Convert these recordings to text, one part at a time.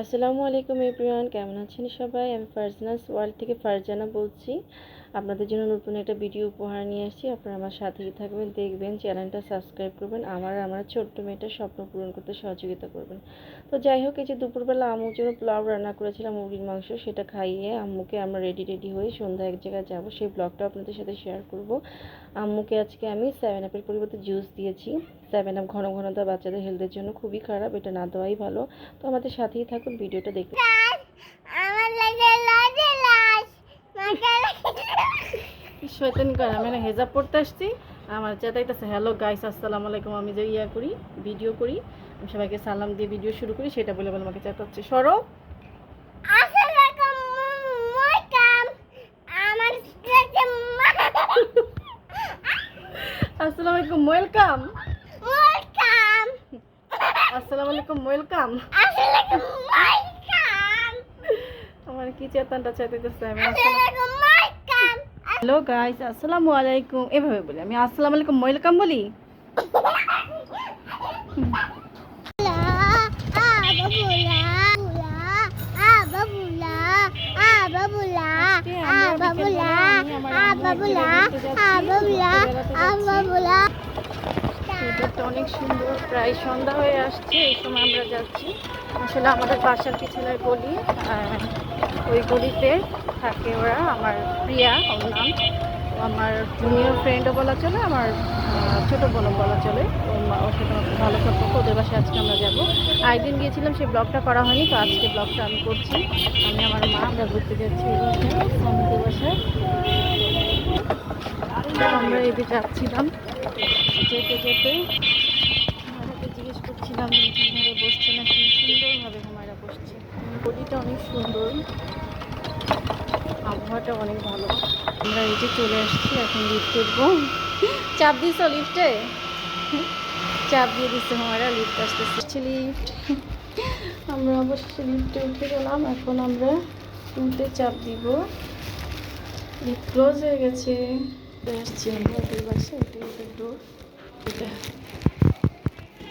আসসালামু আলাইকুম এভরিওয়ান কেমন আছেন সবাই? আমি ফারজানাস ওয়ার্ল্ড থেকে ফারজানা বলছি। আপনাদের জন্য নতুন একটা ভিডিও উপহার নিয়ে আসছি। আপনারা আমার সাথেই থাকবেন, দেখবেন, চ্যানেলটা সাবস্ক্রাইব করবেন, আমার আমার ছোট্ট মেয়েটার স্বপ্ন পূরণ করতে সহযোগিতা করবেন। তো যাই হোক, এই যে দুপুরবেলা আম্মুর জন্য পোলাও রান্না করেছিলাম, মুরগির মাংস, সেটা খাইয়ে আম্মুকে আমরা রেডি রেডি হয়ে সন্ধ্যা এক জায়গায় যাব। সেই ব্লগটা আপনাদের সাথে শেয়ার করব। আম্মুকে আজকে আমি সেভেন আপের পরিবর্তে জুস দিয়েছি। সেভেন আপ ঘন ঘন দেওয়া বাচ্চাদের হেলথের জন্য খুবই খারাপ, এটা না দেওয়াই ভালো। তো আমাদের সাথেই থাকুন ভিডিওটা দেখতে আমার লাগে লাগে মাথায় শয়তানি করে? আমি না হেজাব পড়তে আসছি। আমার চেতাইতেছে হ্যালো গাইস আসসালামু আলাইকুম। আমি যে ইয়া করি ভিডিও করি আমি সবাইকে সালাম দিয়ে ভিডিও শুরু করি সেটা বলে বলে আমাকে চেতাচ্ছে। সরো। আসলে মই কাম আমার কাছে আসসালামু আলাইকুম ওয়েলকাম আসসালামু আলাইকুম ওয়েলকাম আমার কি চেতনটা চেতাইতেছে? আমি কাম হ্যালো গাইস আসসালামু আলাইকুম। এভাবে বলি আমি আসসালামু আলাইকুম ওয়েলকাম বলি। অনেক সুন্দর প্রায় সন্ধ্যা হয়ে আসছে এই সময় আমরা যাচ্ছি। আসলে আমাদের বাসার পিছনের গলি ওই গলিতে থাকে ওরা, আমার প্রিয়া ওর নাম। আমার জুনিয়র ফ্রেন্ডও বলা চলে, আমার ছোট বোনও বলা চলে। ওর সাথে ভালো সম্পর্ক ওদের বাসায় আজকে আমরা যাব। একদিন গিয়েছিলাম, সেই ব্লগটা করা হয়নি, তো আজকে ব্লগটা আমি করছি। আমি আমার মা, আমরা ঘুরতে যাচ্ছি ওই বাসায় আমরা যে যাচ্ছিলাম, যেতে যেতে হুমায়রাকে জিজ্ঞেস করছিলাম কীভাবে বসছে না কি সুন্দরভাবে হুমায়রা বসছে। গলিটা অনেক সুন্দর। আবহাওয়াটা অনেক ভালো। আমরা এই যে চলে আসছি, এখন লিফট উঠবো। চাপ দিছ লিফটে চাপ দিয়ে দিচ্ছে হুমায়রা লিফট আসতেছে। লিফট আমরা অবশ্যই লিফটে উঠে গেলাম। এখন আমরা উঠে চাপ দিব। লিফট ক্লোজ হয়ে গেছে। আসছি আমরা বাসায় এটাই ওদের ডোর এটা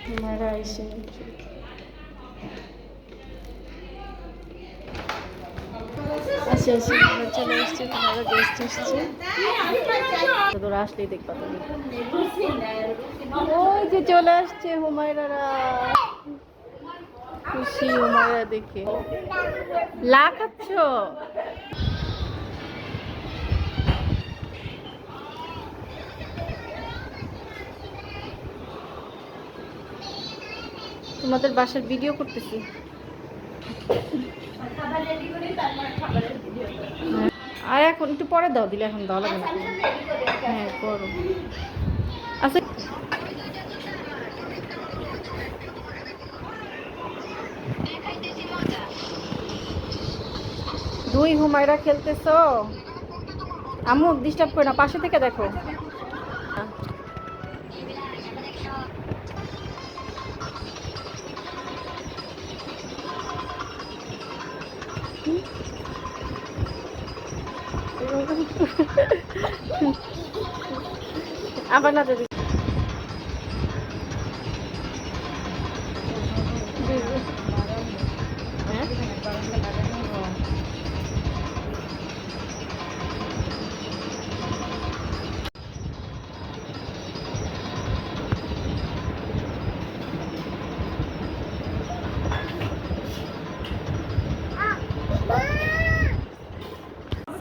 হুমায়রা এসে আসি আসি, আমরা চলে এসছি তোমার গেস্ট এসছে তোরা আসলেই দেখবা তুমি। ওই যে চলে আসছে হুমায়রারা। খুশি হুমায়রা দেখে। লা খাচ্ছ? তোমাদের বাসার ভিডিও করতেছি। আর এখন একটু পরে দাও দিলে এখন দাও লাগে হ্যাঁ করো। আচ্ছা। দুই হুমায়রা খেলতেছো? আমু ডিস্টার্ব করে না পাশে থেকে দেখো। আবার না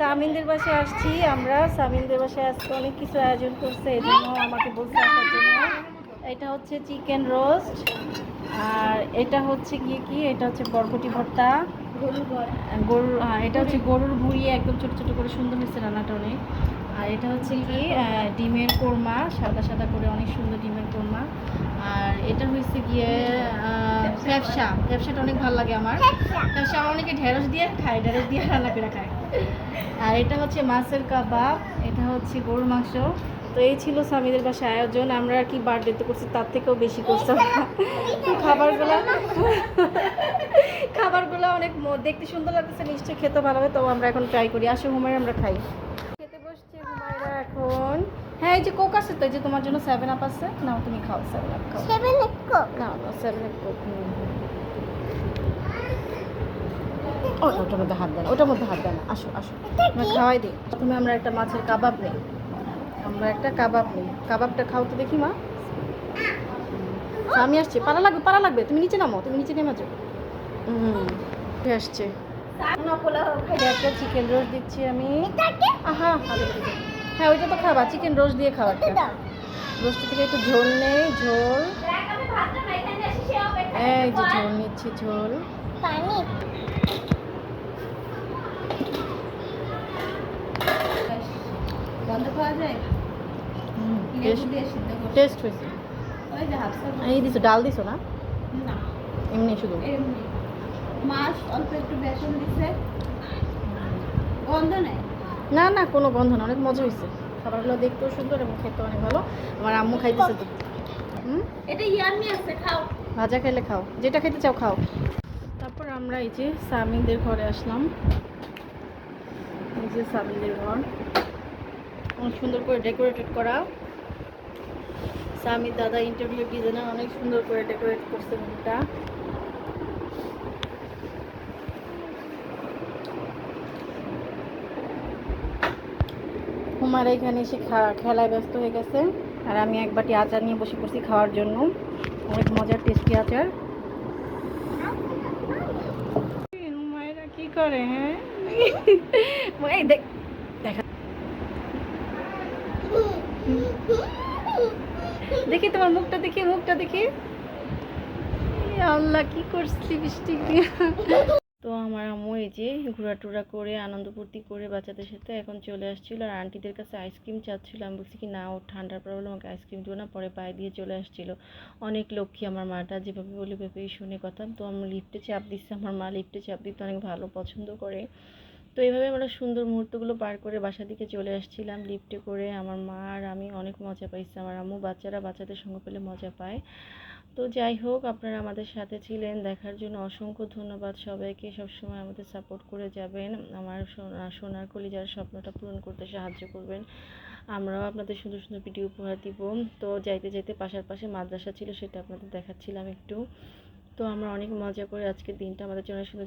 সামিনদের বাসায় আসছি, আমরা সামিনদের বাসায় আজকে অনেক কিছু আয়োজন করছে, এই জন্য আমাকে বলছে আসার জন্য। এটা হচ্ছে চিকেন রোস্ট, আর এটা হচ্ছে গিয়ে কি, এটা হচ্ছে বরবটি ভর্তা। গরুর হ্যাঁ এটা হচ্ছে গরুর ভুঁড়ি, একদম ছোট ছোট করে সুন্দর হয়েছে রান্নাটা অনেক। আর এটা হচ্ছে কি ডিমের কোরমা, সাদা সাদা করে অনেক সুন্দর ডিমের কোরমা। আর এটা হয়েছে গিয়ে ব্যবসা, ব্যবসাটা অনেক ভালো লাগে আমার। ব্যবসা, অনেকে ঢেঁড়স দিয়ে খায়, ঢেঁড়স দিয়ে রান্না করে খায়। আর এটা হচ্ছে মাছের কাবাব এটা হচ্ছে গরুর মাংস। তো এই ছিল স্বামীদের বাসায় আয়োজন। আমরা আর কি বার্থডেতে করছি তার থেকেও বেশি করতাম খাবারগুলো খাবারগুলো অনেক দেখতে সুন্দর লাগতেছে নিশ্চয়ই খেতে ভালো হবে তো আমরা এখন ট্রাই করি। আসো হুমায় আমরা খাই। খেতে বসছে হুমায়রা এখন। হ্যাঁ এই যে কোক আছে তো এই যে তোমার জন্য সেভেন আপ আছে। নাও তুমি খাও সেভেন আপ খাও। সেভেন কোক না না সেভেন আপ কোক ওটার মধ্যে হাত দেন ওটার মধ্যে হাত দেন আসো আসো। আমরা খাওয়াই দিই। প্রথমে আমরা একটা মাছের কাবাব নেই। আমরা একটা কাবাব নেই। কাবাবটা খাও তো দেখি মা। আমি আসছি। পালা লাগবে পালা লাগবে। তুমি নিচে নামো তুমি নিচে নেমে যাও। হুম আসছে। একটা চিকেন রোস্ট দিচ্ছি আমি। ভালো হ্যাঁ ওইটা তো খাবা চিকেন রোস্ট দিয়ে খাওয়া রোস্ট থেকে একটু ঝোল নেই ঝোল। এই যে ঝোল নিচ্ছি ঝোল। পানি। গন্ধ পাওয়া যায়? টেস্ট হয়েছে। এই দিছো ডাল দিছো না? এমনি শুধু? মাছ অল্প একটু বেসন দিছে। গন্ধ নেই? না না কোনো গন্ধ না অনেক মজা হয়েছে। খাবারগুলো দেখতেও সুন্দর এবং খেতে অনেক ভালো। আমার আম্মু খাইতেছে তো। এটা ইয়ামি আছে খাও। ভাজা খেলে খাও। যেটা খেতে চাও খাও। তারপর আমরা এই যে সামিনদের ঘরে আসলাম। এই যে সামিনদের ঘর। অনেক সুন্দর করে ডেকোরেটেড করা। সামির দাদা ইন্টারভিউ ডিজাইনার অনেক সুন্দর করে ডেকোরেট করছে রুমটা হুমারা এখানে এসে খেলায় ব্যস্ত হয়ে গেছে। আর আমি এক বাটি আচার নিয়ে বসে পড়ছি খাওয়ার জন্য। অনেক মজার টেস্টি আচার। কি করে হ্যাঁ? দেখা। দেখি তোমার মুখটা দেখি মুখটা দেখি। আল্লাহ, কি করছি বৃষ্টি? দিয়ে তো আমার আম্মু এই যে ঘোরা টুরা করে আনন্দ ফুর্তি করে বাচ্চাদের সাথে এখন চলে আসছিল আর আন্টিদের কাছে আইসক্রিম চাচ্ছিল। আমি বলছি কি, না ও ঠান্ডার প্রবলেম আমাকে আইসক্রিম দিও না। পরে পায়ে দিয়ে চলে আসছিল। অনেক লক্ষ্মী আমার মাটা, যেভাবে বলি ভেবেই শুনে কথা। তো আমি লিফটে চাপ দিচ্ছে, আমার মা লিফটে চাপ দিতে অনেক ভালো পছন্দ করে। তো এইভাবে আমরা সুন্দর মুহূর্তগুলো পার করে বাসা দিকে চলে আসছিলাম লিফটে করে। আমার মা আর আমি অনেক মজা পাইছি। আমার আম্মু বাচ্চারা বাচ্চাদের সঙ্গে পেলে মজা পায়। তো যাই হোক, আপনারা আমাদের সাথে ছিলেন। দেখার জন্য অসংখ্য ধন্যবাদ সবাইকে। সবসময় আমাদের সাপোর্ট করে যাবেন। আমার সোনা- সোনার কলিজার স্বপ্নটা পূরণ করতে সাহায্য করবেন। আমরাও আপনাদের সুন্দর সুন্দর ভিডিও উপহার দিব। তো যাইতে যাইতে পাশার পাশে মাদ্রাসা ছিল সেটা আপনাদের দেখাচ্ছিলাম একটু। তো আমরা অনেক মজা করে আজকের দিনটা আমাদের জন্য সুন্দর